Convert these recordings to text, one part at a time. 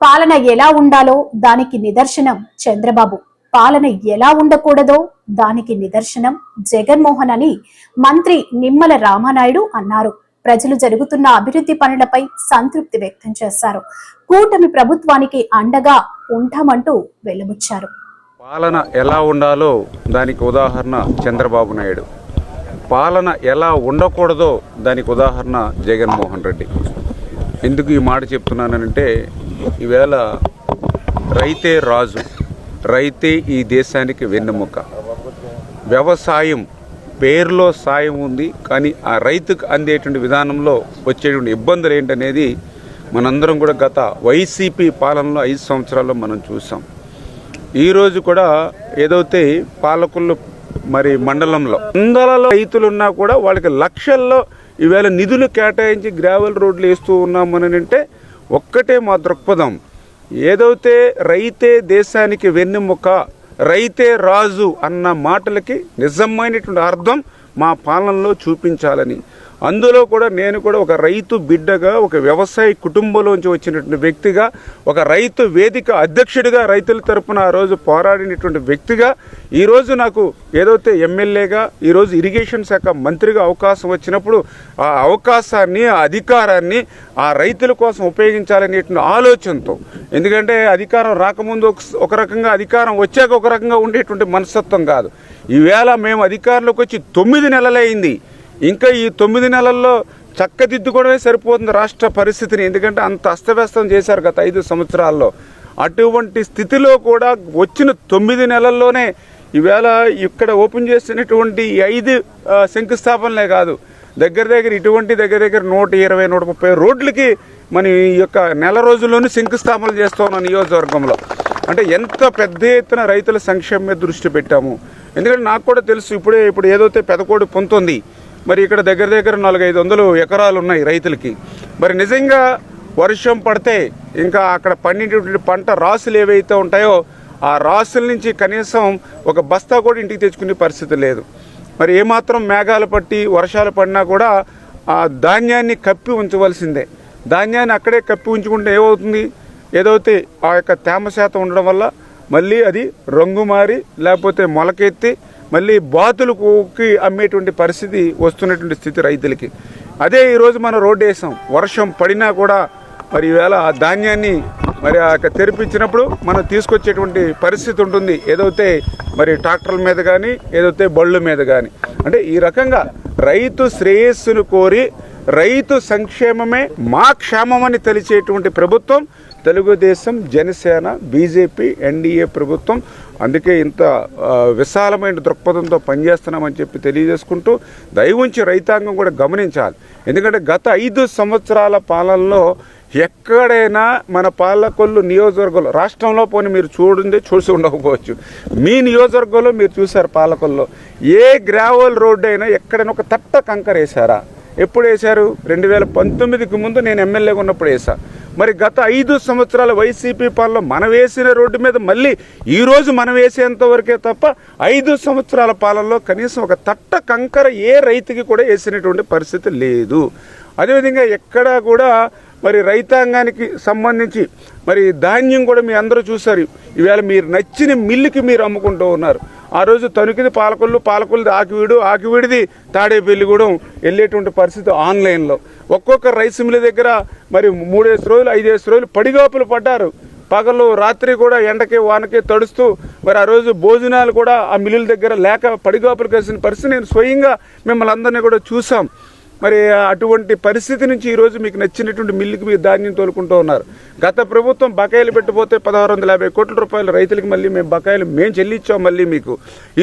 పాలన ఎలా ఉండాలో దానికి నిదర్శనం చంద్రబాబు. పాలన ఎలా ఉండకూడదో దానికి నిదర్శనం జగన్మోహన్ అని మంత్రి నిమ్మల రామానాయుడు అన్నారు. ప్రజలు జరుగుతున్న అభివృద్ధి పనులపై సంతృప్తి వ్యక్తం చేశారు. కూటమి ప్రభుత్వానికి అండగా ఉంటామంటూ వెలుబుచ్చారు. పాలన ఎలా ఉండాలో దానికి ఉదాహరణ చంద్రబాబు నాయుడు. పాలన ఎలా ఉండకూడదో దానికి ఉదాహరణ జగన్మోహన్ రెడ్డి. ఎందుకు ఈ మాట చెప్తున్నానంటే ఈవేళ రైతే రాజు రైతే ఈ దేశానికి వెన్నెముక. వ్యవసాయం పేరులో సాయం ఉంది కానీ ఆ రైతుకు అందేటువంటి విధానంలో వచ్చేటువంటి ఇబ్బందులు ఏంటనేది మనందరం కూడా గత వైసీపీ పాలనలో ఐదు సంవత్సరాల్లో మనం చూసాం. ఈరోజు కూడా ఏదైతే పాలకులు మరి మండలంలో. వందలలో రైతులు ఉన్నా కూడా వాళ్ళకి లక్షల్లో ఈవేళ నిధులు కేటాయించి గ్రావెల్ రోడ్లు వేస్తూ ఉన్నామని అంటే ఒక్కటే మా దృక్పథం. ఏదైతే రైతే దేశానికి వెన్నెముక రైతే రాజు అన్న మాటలకి నిజమైనటువంటి అర్థం మా పాలనలో చూపించాలని. అందులో కూడా నేను కూడా ఒక రైతు బిడ్డగా ఒక వ్యవసాయ కుటుంబంలోంచి వచ్చినటువంటి వ్యక్తిగా ఒక రైతు వేదిక అధ్యక్షుడిగా రైతుల తరపున ఆ రోజు పోరాడినటువంటి వ్యక్తిగా ఈరోజు నాకు ఏదైతే ఎమ్మెల్యేగా ఈరోజు ఇరిగేషన్ శాఖ మంత్రిగా అవకాశం వచ్చినప్పుడు ఆ అవకాశాన్ని ఆ అధికారాన్ని ఆ రైతుల కోసం ఉపయోగించాలనేటువంటి ఆలోచనతో. ఎందుకంటే అధికారం రాకముందు ఒక- ఒక రకంగా అధికారం వచ్చాక ఒక రకంగా ఉండేటువంటి మనస్తత్వం కాదు. ఈవేళ మేము అధికారంలోకి వచ్చి తొమ్మిది నెలలైంది. ఇంకా ఈ తొమ్మిది నెలల్లో చక్కదిద్దుకోవడమే సరిపోతుంది రాష్ట్ర పరిస్థితిని. ఎందుకంటే అంత అస్తవ్యస్తం చేశారు గత ఐదు సంవత్సరాల్లో. అటువంటి స్థితిలో కూడా వచ్చిన తొమ్మిది నెలల్లోనే ఈవేళ ఇక్కడ ఓపెన్ చేసినటువంటి ఐదు శంకుస్థాపనలే కాదు. దగ్గర దగ్గర ఇటువంటి దగ్గర దగ్గర నూట ఇరవై నూట ముప్పై రోడ్లకి మన ఈ యొక్క నెల రోజుల్లోనే శంకుస్థాపనలు చేస్తూ ఉన్నాం నియోజకవర్గంలో. అంటే ఎంత పెద్ద ఎత్తున రైతుల సంక్షేమం మీద దృష్టి పెట్టాము. ఎందుకంటే నాకు కూడా తెలుసు ఇప్పుడే ఇప్పుడు ఏదైతే పెదకోడి పొందుతుంది మరి ఇక్కడ దగ్గర దగ్గర నాలుగైదు వందలు ఎకరాలు ఉన్నాయి రైతులకి. మరి నిజంగా వర్షం పడితే ఇంకా అక్కడ పండినటువంటి పంట రాసులు ఏవైతే ఉంటాయో ఆ రాసుల నుంచి కనీసం ఒక బస్తా కూడా ఇంటికి తెచ్చుకునే పరిస్థితి లేదు. మరి ఏమాత్రం మేఘాలు పట్టి వర్షాలు పడినా కూడా ఆ ధాన్యాన్ని కప్పి ఉంచవలసిందే. ధాన్యాన్ని అక్కడే కప్పి ఉంచుకుంటే ఏమవుతుంది? ఏదైతే ఆ యొక్క తేమ శాతం ఉండడం వల్ల మళ్ళీ అది రంగు మారి లేకపోతే మొలకెత్తి మళ్ళీ బాతులకి అమ్మేటువంటి పరిస్థితి వస్తున్నటువంటి స్థితి రైతులకి. అదే ఈరోజు మనం రోడ్డు వేసాం. వర్షం పడినా కూడా మరి ఈవేళ ఆ ధాన్యాన్ని మరి ఆ తెరిపించినప్పుడు మనం తీసుకొచ్చేటువంటి పరిస్థితి ఉంటుంది. ఏదైతే మరి ట్రాక్టర్ల మీద కానీ ఏదైతే బళ్ళు మీద కానీ అంటే ఈ రకంగా రైతు శ్రేయస్సును కోరి రైతు సంక్షేమమే మా క్షేమమని తెలిసేటువంటి ప్రభుత్వం తెలుగుదేశం జనసేన బీజేపీ ఎన్డీఏ ప్రభుత్వం అందుకే ఇంత విశాలమైన దృక్పథంతో పనిచేస్తున్నామని చెప్పి తెలియజేసుకుంటూ దయవుంచి రైతాంగం కూడా గమనించాలి. ఎందుకంటే గత ఐదు సంవత్సరాల పాలనలో ఎక్కడైనా మన పాలకొల్లు నియోజకవర్గంలో రాష్ట్రంలో పోని మీరు చూడండి చూసి ఉండకపోవచ్చు. మీ నియోజకవర్గంలో మీరు చూశారు పాలకొల్లో. ఏ గ్రావెల్ రోడ్డు అయినా ఎక్కడైనా ఒక తట్ట కంకర వేశారా ఎప్పుడు వేశారు? రెండు వేల పంతొమ్మిదికి ముందు నేను ఎమ్మెల్యేగా ఉన్నప్పుడు వేసా మరి గత ఐదు సంవత్సరాల వైసీపీ పాలన మనం వేసిన రోడ్డు మీద మళ్ళీ ఈరోజు మనం వేసేంత వరకే తప్ప ఐదు సంవత్సరాల పాలనలో కనీసం ఒక తట్ట కంకర ఏ రైతుకి కూడా వేసినటువంటి పరిస్థితి లేదు. అదేవిధంగా ఎక్కడా కూడా మరి రైతాంగానికి సంబంధించి మరి ధాన్యం కూడా మీ అందరూ చూసారు ఈవేళ మీరు నచ్చిన మిల్లుకి మీరు అమ్ముకుంటూ ఉన్నారు. ఆ రోజు తణుకుది పాలకొల్లు పాలకొల్లుది ఆకివీడు ఆకివీడిది తాడేపల్లిగూడెం వెళ్ళేటువంటి పరిస్థితి ఆన్లైన్లో. ఒక్కొక్క రైస్ మిల్ దగ్గర మరి మూడేసి రోజులు ఐదేసి రోజులు పడిగాపులు పడ్డారు. పగలు రాత్రి కూడా ఎండకి వానకి తడుస్తూ మరి ఆ రోజు భోజనాలు కూడా ఆ మిల్లుల దగ్గర లేక పడిగాపులు కలిసిన పరిస్థితి నేను స్వయంగా మిమ్మల్ని అందరినీ కూడా చూసాం మరి అటువంటి పరిస్థితి నుంచి ఈరోజు మీకు నచ్చినటువంటి మిల్లుకి మీరు ధాన్యం తోలుకుంటూ ఉన్నారు. గత ప్రభుత్వం బకాయిలు పెట్టిపోతే పదహారు వందల యాభై కోట్ల రూపాయలు రైతులకి మళ్ళీ మేము బకాయిలు మేము చెల్లించాం మళ్ళీ మీకు.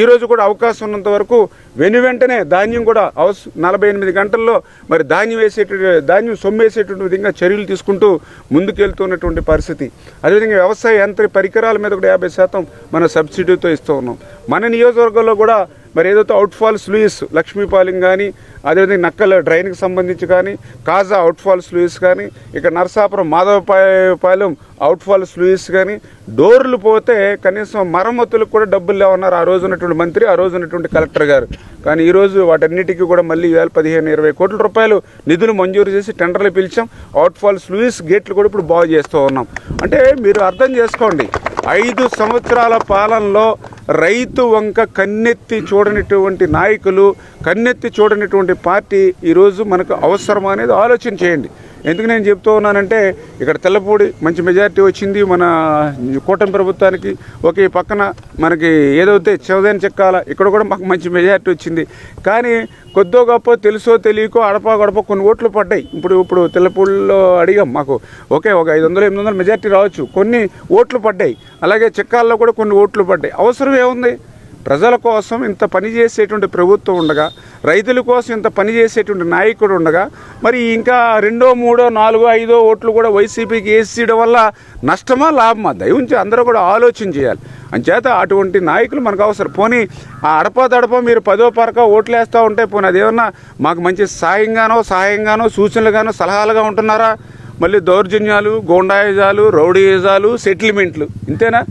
ఈరోజు కూడా అవకాశం ఉన్నంత వరకు వెను వెంటనే ధాన్యం కూడా అవస నలభై ఎనిమిది గంటల్లో మరి ధాన్యం వేసేటువంటి ధాన్యం సొమ్మేసేటువంటి విధంగా చర్యలు తీసుకుంటూ ముందుకెళ్తున్నటువంటి పరిస్థితి. అదేవిధంగా వ్యవసాయ యంత్ర పరికరాల మీద కూడా యాభై శాతం మన సబ్సిడీతో ఇస్తూ ఉన్నాం. మన నియోజకవర్గంలో కూడా మరి ఏదైతే అవుట్ఫాల్స్ లూయిస్ లక్ష్మీపాలెం కానీ అదేవిధంగా నక్కల డ్రైన్కి సంబంధించి కానీ కాజా అవుట్ఫాల్స్ లూయిస్ కానీ ఇక్కడ నరసాపురం మాధవపాలెం అవుట్ఫాల్స్ లూయిస్ కానీ డోర్లు పోతే కనీసం మరమ్మతులకు కూడా డబ్బులు లేవన్నారు ఆ రోజు ఉన్నటువంటి మంత్రి ఆ రోజు ఉన్నటువంటి కలెక్టర్ గారు. కానీ ఈరోజు వాటన్నిటికీ కూడా మళ్ళీ వేల పదిహేను ఇరవై కోట్ల రూపాయలు నిధులు మంజూరు చేసి టెండర్లు పిలిచాం. అవుట్ఫాల్స్ లూయిస్ గేట్లు కూడా ఇప్పుడు బాగు చేస్తూ ఉన్నాం. అంటే మీరు అర్థం చేసుకోండి ఐదు సంవత్సరాల పాలనలో రైతు వంక కన్నెత్తి చూడనటువంటి నాయకులు కన్నెత్తి చూడనటువంటి పార్టీ ఈరోజు మనకు అవసరమా అనేది ఆలోచన చేయండి. ఎందుకు నేను చెప్తూ ఉన్నానంటే ఇక్కడ తెల్లపూడి మంచి మెజారిటీ వచ్చింది మన కూటమి ప్రభుత్వానికి. ఒకే పక్కన మనకి ఏదైతే చౌదైన చెక్కాల ఇక్కడ కూడా మాకు మంచి మెజారిటీ వచ్చింది. కానీ కొద్దో గొప్ప తెలుసో తెలియకో అడపా గడప కొన్ని ఓట్లు పడ్డాయి. ఇప్పుడు ఇప్పుడు తెల్లపూడిలో అడిగాం మాకు. ఓకే ఒక ఐదు వందలు ఎనిమిది వందలు మెజారిటీ రావచ్చు. కొన్ని ఓట్లు పడ్డాయి. అలాగే చెక్కాల్లో కూడా కొన్ని ఓట్లు పడ్డాయి. అవసరం ఏముంది? ప్రజల కోసం ఇంత పని చేసేటువంటి ప్రభుత్వం ఉండగా రైతుల కోసం ఇంత పని చేసేటువంటి నాయకుడు ఉండగా మరి ఇంకా రెండో మూడో నాలుగో ఐదో ఓట్లు కూడా వైసీపీకి వేసేయడం వల్ల నష్టమా లాభమా? దయవుంచి అందరూ కూడా ఆలోచన చేయాలి. అంచేత అటువంటి నాయకులు మనకు అవసరం. పోనీ ఆ అడప దడప మీరు పదో పరక ఓట్లు వేస్తూ ఉంటే పోనీ అదేమన్నా మాకు మంచి సాయంగానో సహాయంగానో సూచనలుగానో సలహాలుగా ఉంటున్నారా? మళ్ళీ దౌర్జన్యాలు గోండాయుజాలు రౌడీయుజాలు సెటిల్మెంట్లు. ఇంతేనా?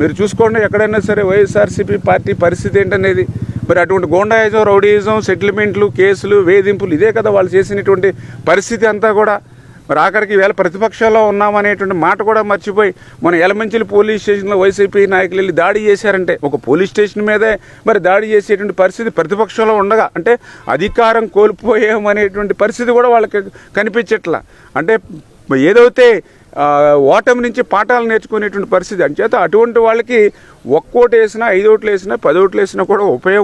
మీరు చూసుకోండి ఎక్కడైనా సరే వైఎస్ఆర్సీపీ పార్టీ పరిస్థితి ఏంటనేది. మరి అటువంటి గోండాయిజం రౌడీయిజం సెటిల్మెంట్లు కేసులు వేధింపులు ఇదే కదా వాళ్ళు చేసినటువంటి పరిస్థితి అంతా కూడా. మరి ఆఖరికి వేళ ప్రతిపక్షంలో ఉన్నామనేటువంటి మాట కూడా మర్చిపోయి మన ఎలమంచిలి పోలీస్ స్టేషన్లో వైసీపీ నాయకులు వెళ్ళి దాడి చేశారంటే ఒక పోలీస్ స్టేషన్ మీదే మరి దాడి చేసేటువంటి పరిస్థితి ప్రతిపక్షంలో ఉండగా అంటే అధికారం కోల్పోయేమనేటువంటి పరిస్థితి కూడా వాళ్ళకి కనిపించట్లా. అంటే ఏదైతే ఓటమి నుంచి పాఠాలు నేర్చుకునేటువంటి పరిస్థితి అంచేత అటువంటి వాళ్ళకి ఒక్కోటి వేసినా ఐదు ఓట్లు వేసినా పది ఓట్లు వేసినా కూడా ఉపయోగం